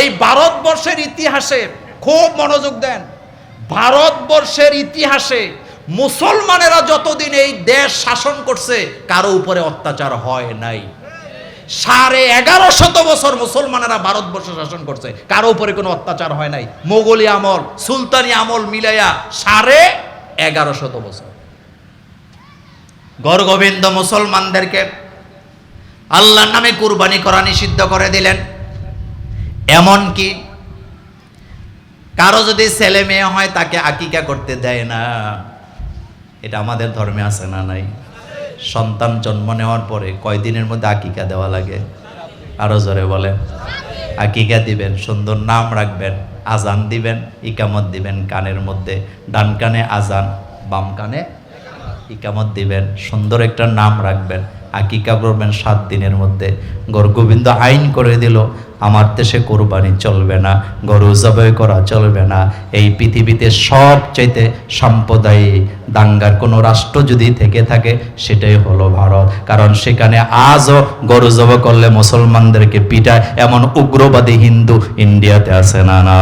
এই ভারতবর্ষের ইতিহাসে খুব মনোযোগ দেন। ভারতবর্ষের ইতিহাসে মুসলমানেরা যতদিন এই দেশ শাসন করছে, কারও উপরে অত্যাচার হয় নাই। সাড়ে এগারো শত বছর মুসলমানেরা ভারতবর্ষ শাসন করছে, কারও উপরে কোনো অত্যাচার হয় নাই। মোগলি আমল, সুলতানি আমল মিলাইয়া সাড়ে এগারো শত বছর। গরগোবিন্দ মুসলমানদেরকে আল্লাহর নামে কুরবানি করা নিষিদ্ধ করে দিলেন। এমনকি কারও যদি ছেলে মেয়ে হয় তাকে আকিকা করতে দেয় না। এটা আমাদের ধর্মে আছে না নাই? সন্তান জন্ম নেওয়ার পরে কয়দিনের মধ্যে আকিকা দেওয়া লাগে? আরও জোরে বলে আকিকা দিবেন, সুন্দর নাম রাখবেন, আজান দিবেন, ইকামত দিবেন কানের মধ্যে, ডান কানে আজান, বাম কানে ইকামত দিবেন, সুন্দর একটা নাম রাখবেন। আকিকা করবেন সাত দিনের মধ্যে গরগোবিন্দ আইন করে দিল, আমার দেশে কোরবানি চলবে না, গরু জবাই করা চলবে না। এই পৃথিবীতে সবচাইতে সাম্প্রদায়িক দাঙ্গার কোনো রাষ্ট্র যদি থেকে থাকে, সেটাই হলো ভারত। কারণ সেখানে আজও গরু জব করলে মুসলমানদেরকে পিটায়, এমন উগ্রবাদী হিন্দু ইন্ডিয়াতে আছে না না।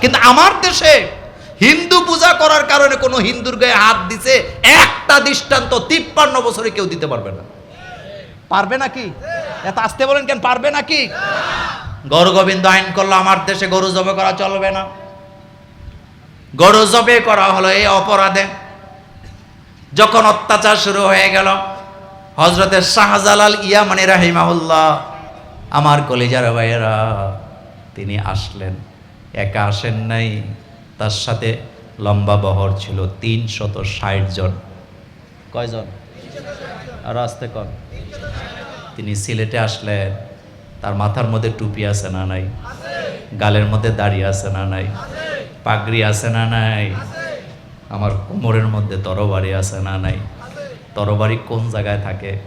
কিন্তু আমার দেশে হিন্দু পূজা করার কারণে কোনো হিন্দুর গায়ে হাত দিছে, একটা দৃষ্টান্ত তিপ্পান্ন বছরে কেউ দিতে পারবে না। পারবে নাকি? এত আসতে বলেন কেন, পারবে নাকি? গরু গোবিন্দ আইন করল, আমার দেশে গরু জবে করা চলবে না। গরু জবে করা হলো এই অপরাধে। যখন অত্যাচার শুরু হয়ে গেল হজরতের শাহজালাল ইয়ামানি রাহিমাহুল্লাহ, আমার কলিজার ভাইয়েরা, তিনি আসলেন, একা আসেন নাই। তার সাথে লম্বা বহর ছিল তিন শত ষাট জন। কয়জন? আর আসতে কন তিনি সিলেটে আসলেন তার মাথার মধ্যে টুপি আছে না নাই? গালের মধ্যে দাড়ি আছে না নাই? পাগড়ি আছে না নাই? আমার কোমরের মধ্যে তরবারি আছে না নাই? তরবারি কোন জায়গায় থাকে?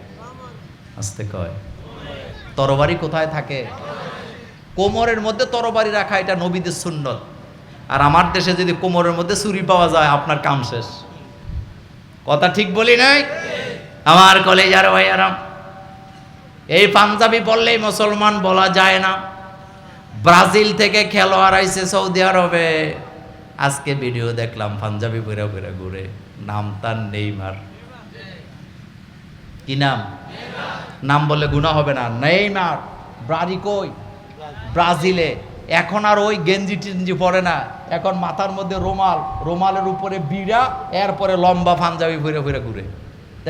আসতে কয়। তরবারি কোথায় থাকে? কোমরের মধ্যে তরবারি রাখা এটা নবীদের সুন্নত। আর আমার দেশে যদি কোমরের মধ্যে ছুরি পাওয়া যায় আপনার কাম শেষ। কথা ঠিক বলি নাই? আমার কলেজার ভাইয়ারাম এই পাঞ্জাবি বললেই মুসলমান বলা যায় না। ব্রাজিল থেকে খেলোয়াড় আইছে সৌদি আরবে। আজকে ভিডিও দেখলাম পাঞ্জাবি ঘুরে ঘুরে ঘুরে। নাম তার নেইমার। কি নাম? নাম বললে গুণা হবে না। নেইমার ব্রাজি কই? ব্রাজিলে। এখন আর ওই গেঞ্জি টেঞ্জি পরে না। এখন মাথার মধ্যে রোমাল, রোমালের উপরে বিড়া, এরপরে লম্বা পাঞ্জাবি ঘুরে ঘুরে। ঘুরে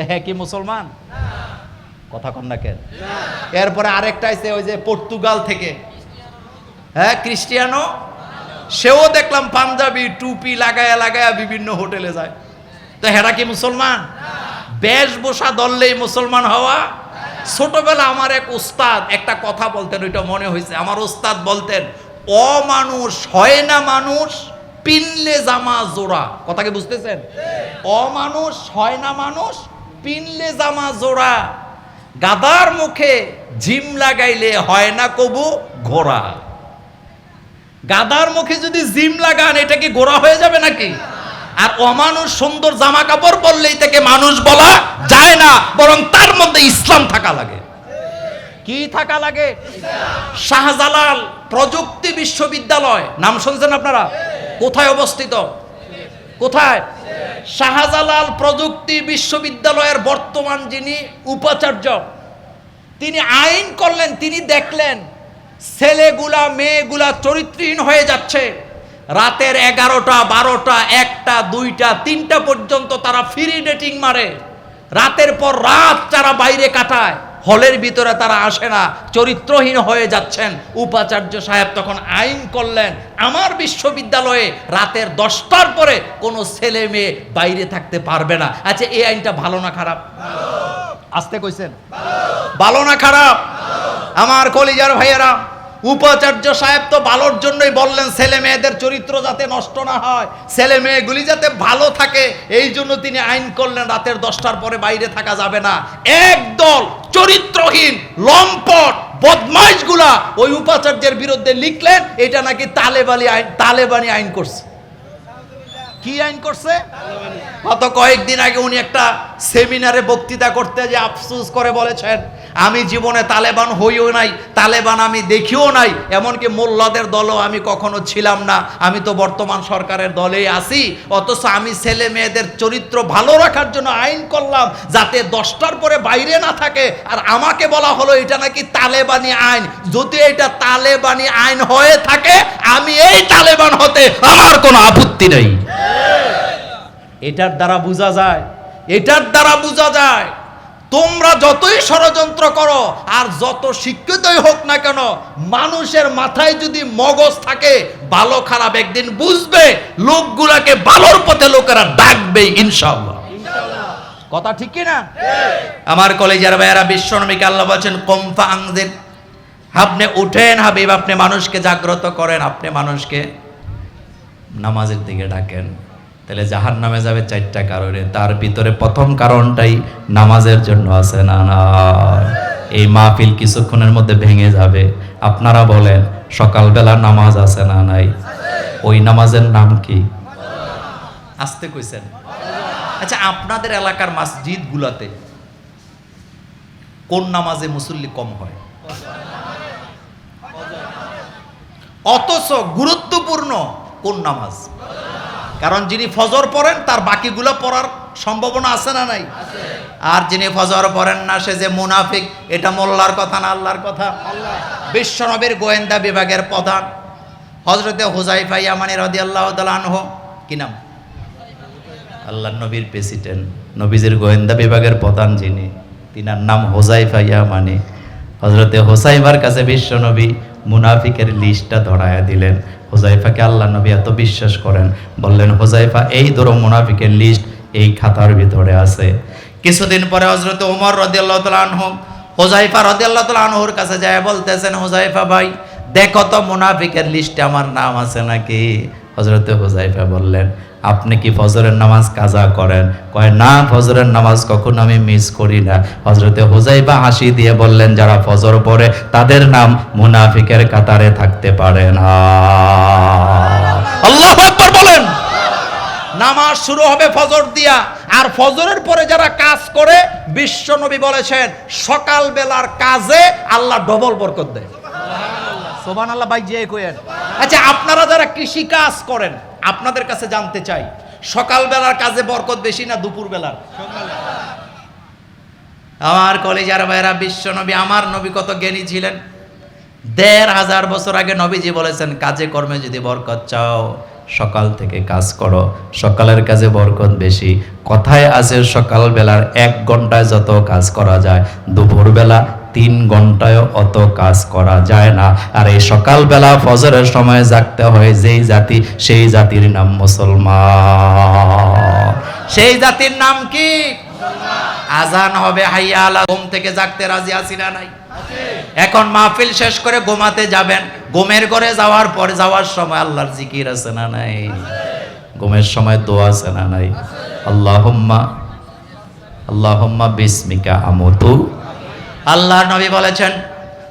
হ্যাঁ কি মুসলমান? কথা কন না কেন? এরপরে আরেকটা আছে, ওই যে পর্তুগাল থেকে। হ্যাঁ ক্রিস্টিয়ানো সেও দেখলাম পাঞ্জাবি, টুপি লাগায়া লাগায়া বিভিন্ন হোটেলে যায়। তো হেরা কি মুসলমান? বেশ বেশভূষা ধরলেই মুসলমান হওয়া? ছোটবেলা আমার এক উস্তাদ একটা কথা বলতেন, ওইটা মনে হয়েছে আমার উস্তাদ বলতেন অমানুষ হয় না মানুষ, পিনলে জামা জোড়া। কথা কি বুঝতেছেন? অমানুষ হয় না মানুষ, পিনলে জামা জোড়া। গাদার মুখে জিম লাগাইলে হয় না কবু ঘোড়া। গাদার মুখে যদি জিম লাগান, এটা কি গোড়া হয়ে যাবে নাকি? আর অমানুষ সুন্দর জামা কাপড় পরলেই তাকে মানুষ বলা যায় না, বরং তার মধ্যে ইসলাম থাকা লাগে। কি থাকা লাগে? শাহজালাল প্রযুক্তি বিশ্ববিদ্যালয়। নাম শুনছেন আপনারা? কোথায় অবস্থিত? কোথায়? শাহজালাল প্রযুক্তি বিশ্ববিদ্যালয়ের বর্তমান যিনি উপাচার্য, তিনি আইন করলেন, তিনি দেখলেন ছেলেগুলা, মেয়েগুলা চরিত্রহীন হয়ে যাচ্ছে। রাতের এগারোটা, বারোটা, একটা, দুইটা, তিনটা পর্যন্ত তারা ফ্রি ডেটিং মারে। রাতের পর রাত তারা বাইরে কাটায়। হলের ভিতরে তারা আসে না চরিত্রহীন হয়ে যাচ্ছেন। উপাচার্য সাহেব তখন আইন করলেন আমার বিশ্ববিদ্যালয়ে রাতের দশটার পরে কোনো ছেলে মেয়ে বাইরে থাকতে পারবে না। আচ্ছা এই আইনটা ভালো না খারাপ? আসতে কইছেন। ভালো। না খারাপ? আমার কলিজার ভাইয়েরা উপাচার্য সাহেব তো ভালোর জন্যই বললেন ছেলে মেয়েদের চরিত্র যাতে নষ্ট না হয় ছেলে মেয়েগুলি যাতে ভালো থাকে এই জন্য তিনি আইন করলেন রাতের দশটার পরে বাইরে থাকা যাবে না। একদল চরিত্রহীন লম্পট বদমাইশগুলা ওই উপাচার্যের বিরুদ্ধে লিখলেন এটা নাকি তালেবানি আইন তালেবানি আইন করছে। কি আইন করছে? গত কয়েকদিন আগে উনি একটা সেমিনারে বক্তৃতা করতে যে আফসোস করে বলেছেন, আমি জীবনে তালেবান হইও নাই, তালেবান আমি দেখিও নাই, এমনকি মোল্লাদের দলও আমি কখনো ছিলাম না, আমি তো বর্তমান সরকারের দলেই আছি, অথচ আমি ছেলে মেয়েদের চরিত্র ভালো রাখার জন্য আইন করলাম, যাতে দশটার পরে বাইরে না থাকে, আর আমাকে বলা হলো এটা নাকি তালেবানি আইন, যদি এটা তালেবানি আইন হয়ে থাকে, আমি এই তালেবান হতে আমার কোনো আপত্তি নেই। এটার দ্বারা বোঝা যায়, এটার দ্বারা বোঝা যায়। তোমরা যতই ষড়যন্ত্র করো, আর যত শিক্ষিতই হোক না কেন, মানুষের মাথায় যদি মগজ থাকে, ভালো খারাপ একদিন বুঝবে, লোকগুলাকে ভালোর পথে লোকেরা ডাকবে ইনশাল্লাহ কথা ঠিক কি না আমার কলেজের ভাইয়েরা বিশ্বনবীকে আল্লাহ বলছেন কমফা আংদের আপনি উঠেন হাবিব, আপনি মানুষকে জাগ্রত করেন, আপনি মানুষকে নামাজের দিকে ডাকেন। তাহলে জাহান নামে যাবে চারটা কারণে। তার ভিতরে প্রথম কারণটাই নামাজের জন্য আছে। না না, এই মাহফিল কিছুক্ষণের মধ্যে ভেঙে যাবে। আপনারা বলেন, সকালবেলা নামাজ আছে না নাই? ওই নামাজের নাম কি? আসতে কইছেন। আচ্ছা আপনাদের এলাকার মসজিদ গুলাতে কোন নামাজে মুসল্লি কম হয়? অথচ গুরুত্বপূর্ণ কোন নামাজ? কারণ যিনি ফজর পড়েন, তার বাকিগুলো পড়ার সম্ভাবনা আছে না নাই? আর যিনি ফজর পড়েন না, সে যে মুনাফিক, এটা মোল্লার কথা না আল্লাহর কথা? বিশ্বনবীর গোয়েন্দা বিভাগের প্রধান। হজরতে হুজাইফা ইয়ামানি রদি আল্লাহ আনহ, কি নাম? আল্লাহ নবীর প্রেসিডেন্ট। নবীজির গোয়েন্দা বিভাগের প্রধান যিনি, তিনার নাম হোজাইফা ইয়ামানি। হজরতে হোসাইফার কাছে বিশ্বনবী মুনাফিকের লিস্টটা ধরায়া দিলেন। হোজাইফাকে আল্লাহ নবী এত বিশ্বাস করেন। বললেন হোজাইফা এই ধরো মুনাফিকের লিস্ট এই খাতার ভিতরে আছে। কিছুদিন পরে হজরত ওমর রদিয়াল্লাহ আনহু হোজাইফা রদিয়াল্লাহ আনহুর কাছে যায়, বলতেছেন হোজাইফা ভাই, দেখো তো মুনাফিকের লিস্টে আমার নাম আছে নাকি? হজরতে হোজাইফা বললেন আপনি কি ফজরের নামাজ কাজা করেন? কয়, না, ফজরের নামাজ কখনো আমি মিস করি না। হজরতে হোজাইবা হাসি দিয়ে বললেন, যারা ফজর পড়ে, তাদের নাম মুনাফিকের কাতারে থাকতে পারে না। বলেন। নামাজ শুরু হবে ফজর দিয়া। আর ফজরের পরে যারা কাজ করে, বিশ্ব নবী বলেছেন সকাল বেলার কাজে আল্লাহ ডবল বরকত দেয়। সোবান আল্লাহ ভাই, যে কোয়েন আচ্ছা আপনারা যারা কৃষি কাজ করেন, আপনাদের কাছে জানতে চাই সকাল বেলার কাজে বরকত বেশি না দুপুর বেলার আমার কলেজার ভাইরা বিশ্ব নবী, আমার নবী কত জ্ঞানী ছিলেন? দেড় হাজার বছর আগে নবীজি বলেছেন, কাজে কর্মে যদি বরকত চাও, সকাল থেকে কাজ করো, সকালের কাজে বরকত বেশি। কথায় আছে সকাল বেলার এক ঘন্টায় যত কাজ করা যায় দুপুর বেলা তিন ঘন্টায় অত কাজ করা যায় না। আর এই সকালবেলা ফজরের সময় জাগতে হয়, যেই জাতি, সেই জাতির নাম মুসলমান। সেই জাতির নাম কি? আজান হবে হাইয়া আলা ঘুম থেকে জাগতে রাজি আছি না নাই? এখন মাহফিল শেষ করে ঘুমাতে যাবেন। ঘুমের ঘরে যাওয়ার পর, যাওয়ার সময় আল্লাহর জিকির আছে না নাই? ঘুমের সময় দোয়া আছে না নাই? আল্লাহুম্মা আল্লাহুম্মা বিসমিকা আমতু আল্লাহ নবী বলেছেন,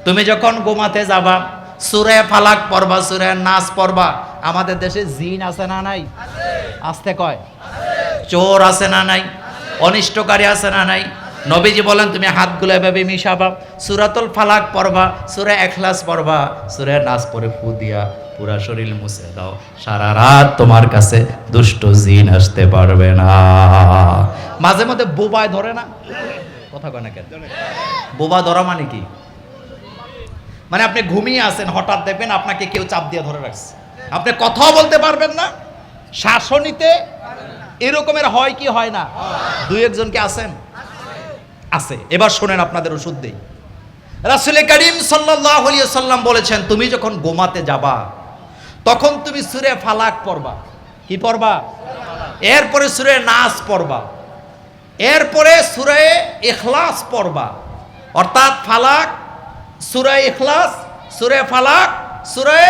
তুমি যখন ঘুমাতে যাবা, সুরে ফালাক পড়বা, সুরে নাচ পড়বা, আমাদের দেশে জিন আছে না নাই? আসতে কয়। চোর আছে না নাই? অনিষ্টকারী আছে না নাই? নবীজি বলেন, তুমি হাতগুলো এভাবে মিশাবা, সুরাতুল ফালাক পড়বা, সুরে এখলাস পড়বা, সুরে নাচ পরে ফু দিয়া পুরা শরীর মুছে দাও। সারা রাত তোমার কাছে দুষ্ট জিন আসতে পারবে না। মাঝে মধ্যে বোবায় ধরে না? কথা কয় না কেন? বোবা ধরা মানে কি? মানে আপনি ঘুমিয়ে আছেন, হঠাৎ দেখবেন আপনাকে কেউ চাপ দিয়ে ধরে রাখছে। আপনি কথাও বলতে পারবেন না শাসনিতে এরকমের হয় কি হয় না? দুই একজনকে আছেন? আছে। এবার শোনেন আপনাদের ওষুধ দেই। রাসুল করিম সাল্লাহ সাল্লাম বলেছেন, তুমি যখন গোমাতে যাবা, তখন তুমি সুরে ফালাক পড়বা। কি পড়বা? এরপরে সুরে নাচ পড়বা। এরপরে সুরে এখলাস পড়বা। অর্থাৎ ফালাক, সুরে এখলাস সুরে ফালাক, সুরে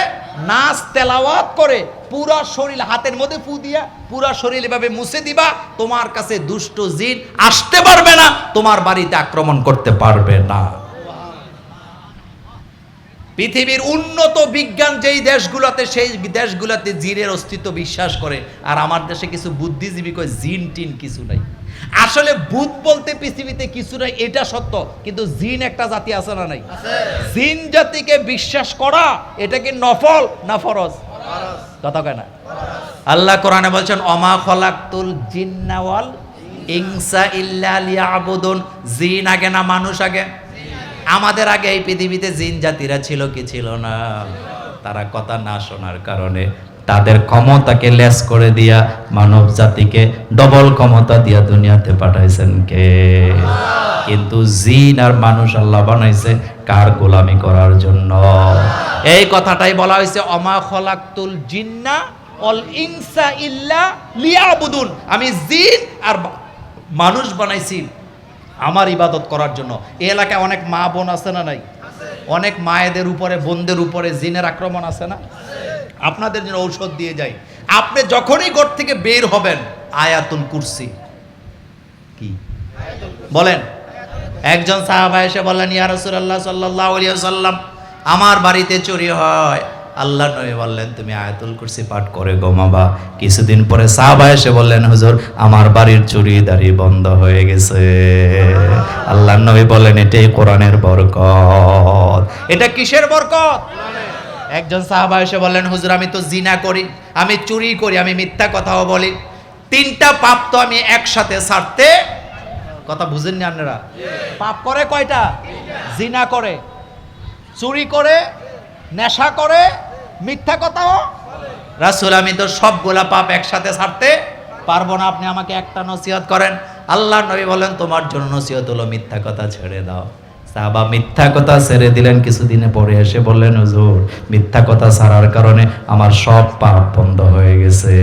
নাচ তেলাওয়াত করে পুরা শরীর হাতের মধ্যে ফু দিয়া, পুরা শরীর এভাবে মুছে দিবা, তোমার কাছে দুষ্ট জিন আসতে পারবে না, তোমার বাড়িতে আক্রমণ করতে পারবে না। পৃথিবীর উন্নত বিজ্ঞান যেই দেশগুলোতে, সেই দেশগুলোতে জিনের অস্তিত্ব বিশ্বাস করে, আর আমার দেশে কিছু বুদ্ধিজীবী কয় জিন টিন কিছু নাই। আসলে ভূত বলতে পৃথিবীতে কিছু নাই এটা সত্য। কিন্তু জিন একটা জাতি আছে না নাই? জিন জাতিকে বিশ্বাস করা এটা কি নফল না ফরজ? কথা কয় না? আল্লাহ কোরআনে বলছেন অমা খলাকতুল জিন্নাওয়াল ইনসা ইল্লা লিয়াবুদুন। জিন আগে না মানুষ আগে? আমাদের আগে এই পৃথিবীতে জিন জাতিরা ছিল কি ছিল না? তারা কথা না শোনার কারণে তাদের ক্ষমতাকে লেস করে দিয়া মানব জাতিকে ডবল ক্ষমতা দিয়া দুনিয়াতে পাঠাইছেন কে? কিন্তু জিন আর মানুষ আল্লাহ বানাইছে কার গোলামি করার জন্য? এই কথাটাই বলা হয়েছে, অমা খলাকতুল জিন্না অল ইনসা ইল্লা লিয়াবুদুন। আমি জিন আর মানুষ বানাইছি আমার ইবাদত করার জন্য। এই এলাকায় অনেক মা বোন আছে না নাই? অনেক মায়েদের উপরে, বোনদের উপরে জিনের আক্রমণ আছে না? আপনাদের জন্য ঔষধ দিয়ে যাই। আপনি যখনই ঘর থেকে বের হবেন, আয়াতুল কুরসি। কি? বলেন। একজন সাহাবা এসে বললেন, ইয়া রাসূলুল্লাহ সাল্লাল্লাহু আলাইহি ওয়াসাল্লাম, আমার বাড়িতে চুরি হয়। আল্লাহ নবী বললেন, তুমি আয়াতুল কুরসি পাঠ করে ঘুমাবা কিছুদিন পরে সাহাবা এসে বললেন, হুজুর, আমার বাড়ির চুরি দাড়ি বন্ধ হয়ে গেছে। আল্লাহ নবী বললেন, এটাই কোরআনের বরকত। এটা কিসের বরকত? একজন সাহাবা এসে বললেন, হুজুর, আমি তো জিনা করি, আমি চুরি করি, আমি মিথ্যা কথাও বলি। তিনটা পাপ তো আমি একসাথে ছাড়তে কথা বুঝেননি আপনারা? পাপ করে কয়টা? জিনা করে। চুরি করে, নেশা করে, মিথ্যা কথাও? রাসূল, আমি তো সবগুলা পাপ একসাথে ছাড়তে পারব না। আপনি আমাকে একটা নসিহত করেন। আল্লাহ নবী বলেন তোমার জন্য নসিহত হলো মিথ্যা কথা ছেড়ে দাও। সাহাবা মিথ্যা কথা ছেড়ে দিলেন, কিছুদিনে পরে এসে বললেন, হুজুর, মিথ্যা কথা ছাড়ার কারণে আমার সব পাপ বন্ধ হয়ে গেছে।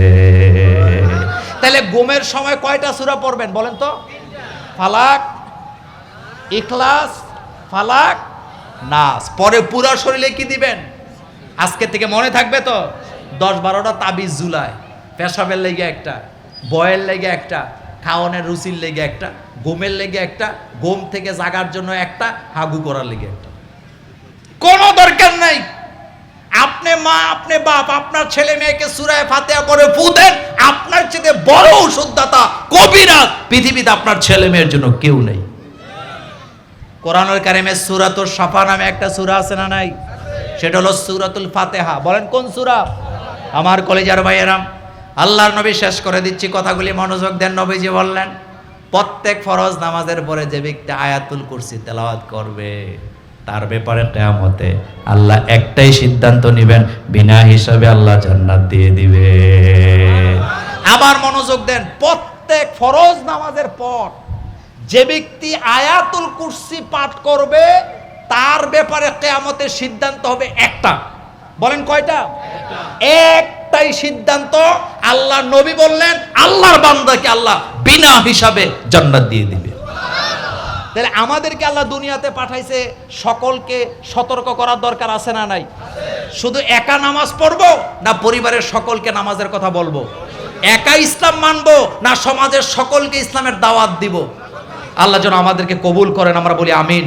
তাহলে ঘুমের সময় কয়টা সূরা পড়বেন বলেন তো? ফালাক, ইখলাস, ফালাক, নাস। পরে পুরো শরীরে কি দিবেন? আজকে থেকে মনে থাকবে তো? দশ বারোটা তাবিজ জুলাই পেশাবের লেগে একটা, বয়ের লেগে একটা, খাওয়ানোর রুচির লেগে একটা। ঘুমের লেগে একটা, ঘুম থেকে জাগার জন্য একটা, হাগু করার লেগে একটা। কোনো দরকার নাই। আপনি মা, আপনি বাপ, আপনার ছেলে মেয়েকে সুরায় ফাতেহা করে ফু দেন, আপনার চেয়ে বড় ওষুধদাতা কবিরাজ। পৃথিবীতে আপনার ছেলে মেয়ের জন্য কেউ নেই। কোরআনুল কারিমের সূরাতুল সাফা নামে একটা সূরা আছে না নাই? সেটা হলো সূরাতুল ফাতিহা। বলেন, কোন সূরা? আমার কলেজার ভাইয়েরাম, আল্লাহর নবী শেষ করে দিচ্ছি কথাগুলি, মনোযোগ দেন নবীজি বললেন। প্রত্যেক ফরজ নামাজের পরে যে ব্যক্তি আয়াতুল কুরসি তেলাওয়াত করবে, তার ব্যাপারে কেয়ামতে আল্লাহ একটাই সিদ্ধান্ত নেবেন, বিনা হিসাবে আল্লাহ জান্নাত দিয়ে দিবে। আবার মনোযোগ দেন, প্রত্যেক ফরজ নামাজের পর যে ব্যক্তি আয়াতুল কুরসি পাঠ করবে, তার ব্যাপারে কেয়ামতের সিদ্ধান্ত হবে একটা। বলেন কয়টা? একটাই সিদ্ধান্ত, আল্লাহ নবী বললেন, আল্লাহর বান্দাকে আল্লাহ বিনা হিসাবে জান্নাত দিয়ে দিবে। তাহলে আমাদেরকে আল্লাহ দুনিয়াতে পাঠাইছে, সকলকে সতর্ক করার দরকার আছে না নাই? শুধু একা নামাজ পড়ব না পরিবারের সকলকে নামাজের কথা বলব? একা ইসলাম মানবো না সমাজের সকলকে ইসলামের দাওয়াত দিব? আল্লাহ যেন আমাদেরকে কবুল করেন, আমরা বলি আমিন।